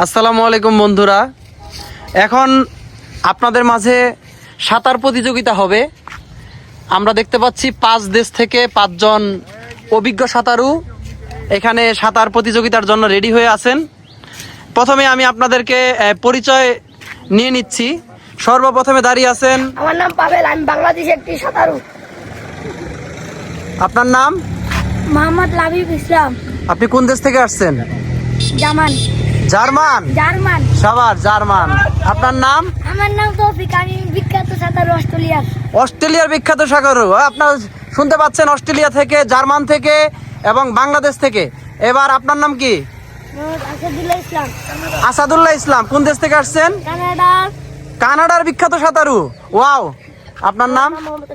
আসসালামু আলাইকুম বন্ধুরা। এখন আপনাদের মাঝে সাঁতার প্রতিযোগিতা হবে। আমরা দেখতে পাচ্ছি পাঁচ দেশ থেকে পাঁচজন অভিজ্ঞ সাঁতারু এখানে সাঁতার প্রতিযোগিতার জন্য রেডি হয়ে আছেন। প্রথমে আমি আপনাদেরকে পরিচয় নিয়ে নিচ্ছি। সর্বপ্রথমে দাঁড়িয়ে আছেন। আমার নাম পাবেল আমি বাংলাদেশের একটি সাঁতারু। আপনার নাম? মোহাম্মদ লাবিব ইসলাম। আপনি কোন দেশ থেকে আসছেন? জামান। জার্মান? জার্মান। সাবার জার্মান। আপনার নাম? আমার নাম তৌফিক আমি বিখ্যাত সাঁতারু অস্ট্রেলিয়ার। অস্ট্রেলিয়ার বিখ্যাত সাগরু আপনার শুনতে পাচ্ছেন অস্ট্রেলিয়া থেকে জার্মান থেকে এবং বাংলাদেশ থেকে। এবার আপনার নাম কি? আসাদুল্লাহ ইসলাম। কোন দেশ থেকে আসছেন? কানাডার বিখ্যাত সাঁতারু। ওয়াও। আপনার নাম?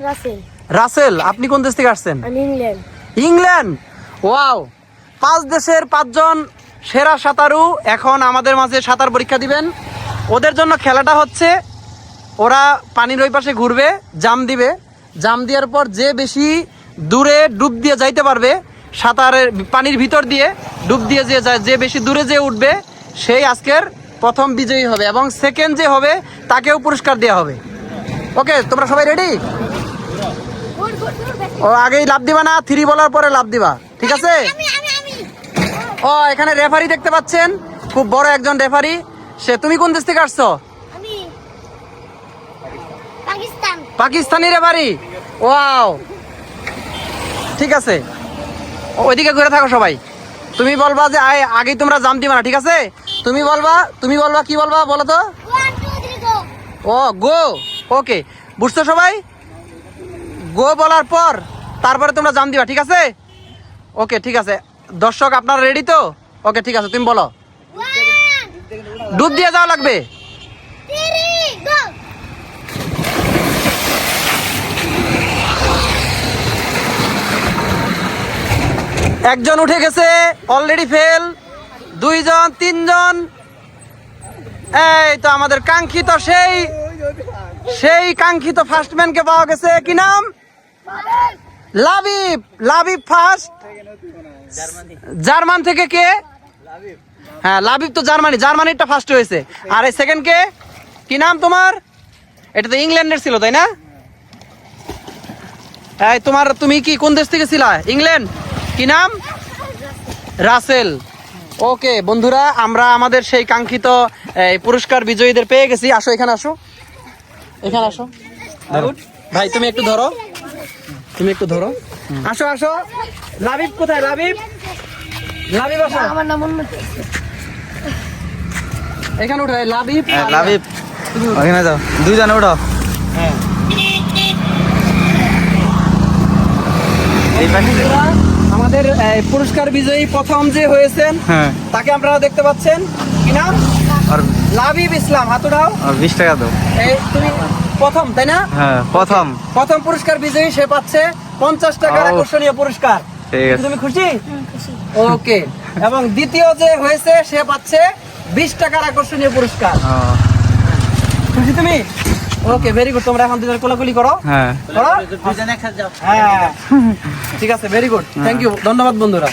রাসেল। রাসেল। আপনি কোন দেশ থেকে আসছেন? ইংল্যান্ড। ইংল্যান্ড। ওয়াও। পাঁচ দেশের পাঁচজন সেরা সাঁতারু এখন আমাদের মাঝে সাঁতার পরীক্ষা দিবেন। ওদের জন্য খেলাটা হচ্ছে, ওরা পানির ওই পাশে ঘুরবে, জাম দিবে। জাম দেওয়ার পর যে বেশি দূরে ডুব দিয়ে যাইতে পারবে, সাঁতারের পানির ভিতর দিয়ে ডুব দিয়ে যে যায়, যে বেশি দূরে যে উঠবে, সেই আজকের প্রথম বিজয়ী হবে এবং সেকেন্ড যে হবে, তাকেও পুরস্কার দেওয়া হবে। ওকে, তোমরা সবাই রেডি ও, আগেই লাভ দিবা না থ্রি বলার পরে লাভ দিবা, ঠিক আছে? ও এখানে রেফারি দেখতে পাচ্ছেন? খুব বড় একজন রেফারি সে তুমি কোন দেশ থেকে আসছো? পাকিস্তানি। রেফারি ওয়াও ঠিক আছে। ওইদিকে ঘুরে থাকো সবাই। তুমি বলবা যে আয় আগেই তোমরা জাম দিবা না ঠিক আছে? তুমি বলবা তুমি বলবা কি বলবা বলো তো? ও গো ওকে বুঝছ সবাই? গো বলার পর তারপরে তোমরা জাম দিবা ঠিক আছে? ওকে ঠিক আছে। দর্শক, আপনারা রেডি তো? ওকে ঠিক আছে, তুমি বলো। ডুব দিয়ে যাওয়া লাগবে? একজন উঠে গেছে অলরেডি ফেল দুইজন, তিনজন। এই তো আমাদের কাঙ্ক্ষিত সেই সেই কাঙ্ক্ষিত ফার্স্টম্যানকে পাওয়া গেছে। কি নাম? লাবিব। Labib first German. থেকে কে? হ্যাঁ লাবিব তো জার্মানি। জার্মানিটা ফার্স্ট হয়েছে। আর এই সেকেন্ড কে? কি নাম তোমার? এটা তো ইংল্যান্ডের ছিল তাই না? এই তোমার তুমি কি কোন দেশ থেকে ছিলা? ইংল্যান্ড? কি নাম? রাসেল। ওকে বন্ধুরা আমরা আমাদের সেই কাঙ্ক্ষিত পুরস্কার বিজয়ীদের পেয়ে গেছি। আসো এখানে আসো। এখানে আসো। ভাই তুমি একটু ধরো। তুমি একটু ধরো। আসো আসো। লাবিব কোথায়? লাবিব? লাবিব আসো। আমার নাম উন্নত এখানে উঠে লাবিব। লাভিব ওখানে যাও। দুইজন উঠো। হ্যাঁ। এই পাশে। আমাদের পুরস্কার বিজয়ী প্রথম যে হয়েছেন হ্যাঁ। তাকে আপনারা দেখতে পাচ্ছেন। কি নাম? আর লাবিব ইসলাম হাত উঠাও। আর বিশ টাকা দাও। এই তুমি প্রথম তাই না? হ্যাঁ প্রথম। প্রথম পুরস্কার বিজয়ী সে পাচ্ছে। পঞ্চাশ টাকার আকর্ষণীয় পুরস্কার। তুমি খুশি? ওকে। এবং দ্বিতীয় যে হয়েছে সে পাচ্ছে বিশ টাকার আকর্ষণীয় পুরস্কার। খুশি তুমি? ওকে ভেরি গুড তোমরা এখন দুজন কোলাকুলি করো। হ্যাঁ। করো? হ্যাঁ। ঠিক আছে ভেরি গুড থ্যাংক ইউ ধন্যবাদ বন্ধুরা।